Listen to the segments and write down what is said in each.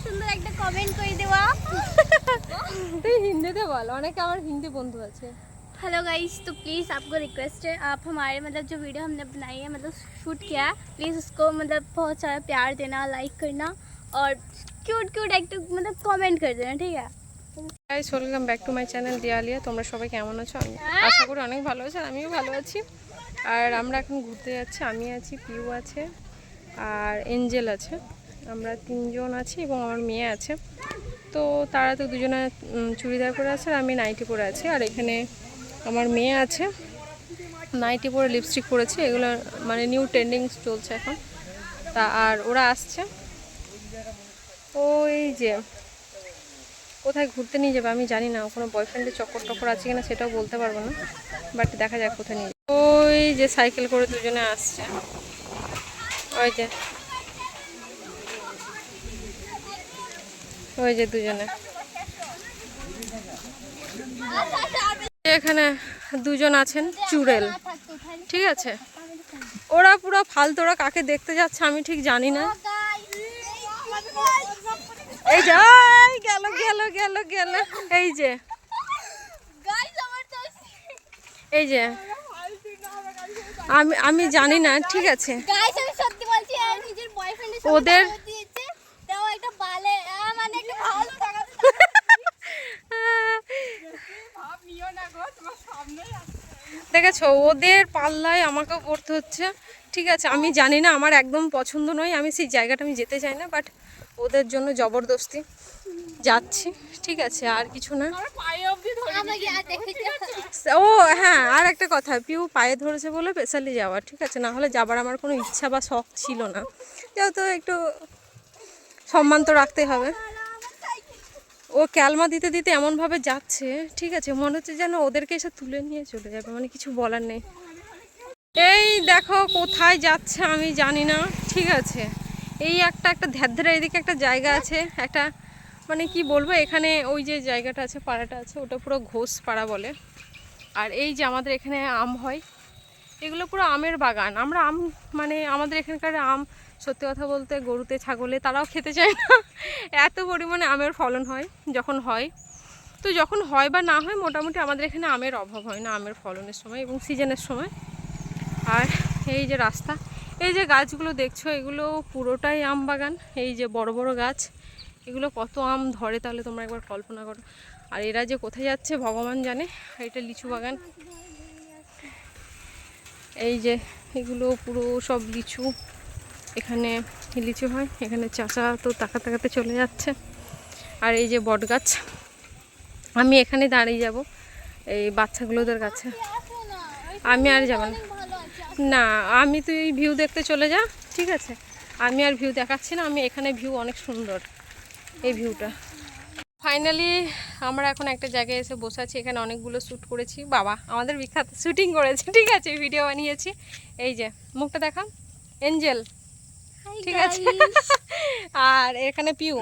সুন্দর একটা কমেন্ট করে দেওয়া তুই হিন্দিতে বল অনেকে আমার হিন্দি বন্ধু আছে हेलो गाइस तो प्लीज़ आपको रिक्वेस्ट है आप हमारे मतलब जो वीडियो हमने बनाई है मतलब शूट किया है प्लीज़ उसको मतलब बहुत सारा प्यार देना लाइक करना और क्यूट क्यूट एक मतलब कमेंट कर देना ठीक है guys welcome back to my channel Diyalia তোমরা সবাই কেমন আছো আমি আশা করি অনেক ভালো আছো আর আমিও ভালো আছি আর আমরা এখন ঘুরতে যাচ্ছি আমি আছি পিউ আছে আর এঞ্জেল আছে আমরা তিনজন আছি এবং আমার মেয়ে আছে। তো তারা তো দুজনে চুড়িদার পরে আছে আর আমি নাইটি পরে আছি। আর এখানে আমার মেয়ে আছে। নাইটি পরে লিপস্টিক পরেছে। এগুলো মানে নিউ ট্রেন্ডিং চলছে এখন। তা আর ওরা আসছে। ওই যে কোথায় ঘুরতে নিয়ে যাবে আমি জানি না। কোনো বয়ফ্রেন্ডের চক্কর টক্কর আছে কিনা সেটাও বলতে পারব না। বাট দেখা যাক কোথায় নিয়ে। ওই যে সাইকেল করে দুজনে আসছে। ওই যে ওই যে দুজনে। এখানে দুজন আছেন চুড়েল। ঠিক আছে? ওরা পুরো ফালতোরা কাকে দেখতে যাচ্ছে আমি ঠিক জানি না। এই যে গেল গেল গেল গেল। এই যে। এই যে। আমি আমি জানি না ঠিক আছে। গাইস আমি সত্যি বলছি আর নিজের বয়ফ্রেন্ডের সাথে ওদের- দেখা দিয়েছে তাও একটা বালে আহ, মানে একটা ভালো টাকা দেখেছ ওদের পাল্লায় আমাকে পড়তে হচ্ছে। ঠিক আছে আমি জানি না আমার একদম পছন্দ নয়। আমি সেই জায়গাটা আমি যেতে চাই না বাট ওদের জন্য জবরদস্তি যাচ্ছি। ঠিক আছে আর কিছু না। ও হ্যাঁ আর একটা কথা পিউ পায়ে ধরেছে বলে স্পেশালি যাওয়া ঠিক আছে? না হলে যাবার আমার কোনো ইচ্ছা বা শখ ছিল না। যেহেতু একটু সম্মান তো রাখতে হবে। ও ক্যালমা দিতে দিতে এমনভাবে যাচ্ছে, ঠিক আছে? মনে হচ্ছে যেন ওদেরকে এসে তুলে নিয়ে চলে যাবে মানে কিছু বলার নেই। এই দেখো কোথায় যাচ্ছে আমি জানি না, ঠিক আছে? এই একটা একটা ধ্যাধরা এদিকে একটা জায়গা আছে, একটা মানে কি বলব, এখানে ওই যে জায়গাটা আছে, পাড়াটা আছে, ওটা পুরো ঘোষ পাড়া বলে। আর এই যে আমাদের এখানে আম হয় এগুলো পুরো আমের বাগান। আমরা আম মানে আমাদের এখানকার আম, সত্যি কথা বলতে গরুতে, ছাগলে তারাও খেতে চায় না। এত পরিমাণে আমের ফলন হয়, যখন হয়। তো যখন হয় বা না হয়, মোটামুটি আমাদের এখানে আমের অভাব হয় না, আমের ফলনের সময় এবং সিজনের সময়। আর এই যে রাস্তা, এই যে গাছগুলো দেখছ, এগুলো পুরোটাই আম বাগান। এই যে বড় বড় গাছ, এগুলো কত আম ধরে তাহলে তোমরা একবার কল্পনা করো। আর এরা যে কোথায় যাচ্ছে, ভগবান জানে। এটা লিচু বাগান। এই যে এগুলো পুরো সব লিচু। এখানে লিচু হয়, এখানে চাচা তো তাকা তাকাতে চলে যাচ্ছে। আর এই যে বট গাছ আমি এখানে দাঁড়িয়ে যাব, এই বাচ্চাগুলোদের কাছে। আমি আর যাব না। না, আমি তুই ভিউ দেখতে চলে যা, ঠিক আছে? আমি আর ভিউ দেখাচ্ছি না, আমি এখানে ভিউ অনেক সুন্দর, এই ভিউটা ফাইনালি আমরা এখন একটা জায়গায় এসে বসে আছি। এখানে অনেকগুলো শ্যুট করেছি। বাবা আমাদের বিখ্যাত শ্যুটিং করেছি। ঠিক আছে ভিডিও বানিয়েছি। এই যে মুখটা দেখা এঞ্জেল ঠিক আছে। আর এখানে পিউ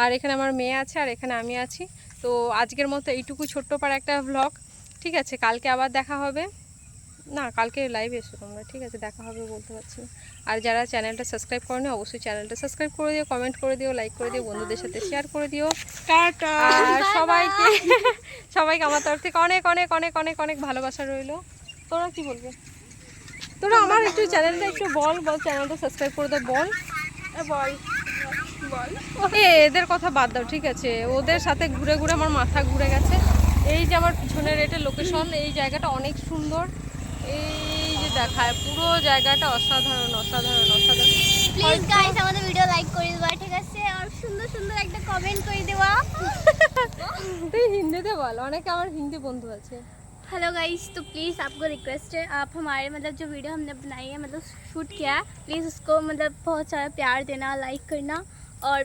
আর এখানে আমার মেয়ে আছে আর এখানে আমি আছি। তো আজকের মতো এইটুকু ছোট্ট পাড়া একটা ভ্লগ ঠিক আছে কালকে আবার দেখা হবে। না কালকে লাইভে এসো তোমরা ঠিক আছে? দেখা হবে বলতে পারছি আর যারা চ্যানেলটা সাবস্ক্রাইব করেনি অবশ্যই চ্যানেলটা সাবস্ক্রাইব করে দিও কমেন্ট করে দিও লাইক করে দিও বন্ধুদের সাথে শেয়ার করে দিও। আর সবাইকে সবাইকে আমার তরফ থেকে অনেক অনেক অনেক অনেক অনেক ভালোবাসা রইল। তোরা কি বলবে? তোরা আমার একটু চ্যানেলটা একটু বল বল চ্যানেলটা সাবস্ক্রাইব করে দে বল। বল। বল। এ এদের কথা বাদ দাও ঠিক আছে? ওদের সাথে ঘুরে ঘুরে আমার মাথা ঘুরে গেছে। এই যে আমার পিছনের এটা লোকেশন এই জায়গাটা অনেক সুন্দর। এই যে দেখায় পুরো জায়গাটা অসাধারণ অসাধারণ অসাধারণ প্লিজ গাইস আমাদের ভিডিও লাইক করে দেওয়া ঠিক আছে আর সুন্দর সুন্দর একটা কমেন্ট করে দেওয়া তুই হিন্দিতে বল অনেকে আমার হিন্দি বন্ধু আছে हेलो गाइस तो प्लीज़ आपको रिक्वेस्ट है आप हमारे मतलब जो वीडियो हमने बनाई है मतलब शूट किया है प्लीज़ उसको मतलब बहुत सारा प्यार देना लाइक करना और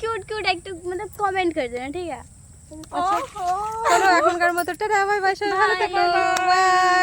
क्यूट क्यूट एक मतलब कमेंट कर देना ठीक है চলো এখনকার মতো টাটা বাই বাই সবাই ভালো থেকো Bye.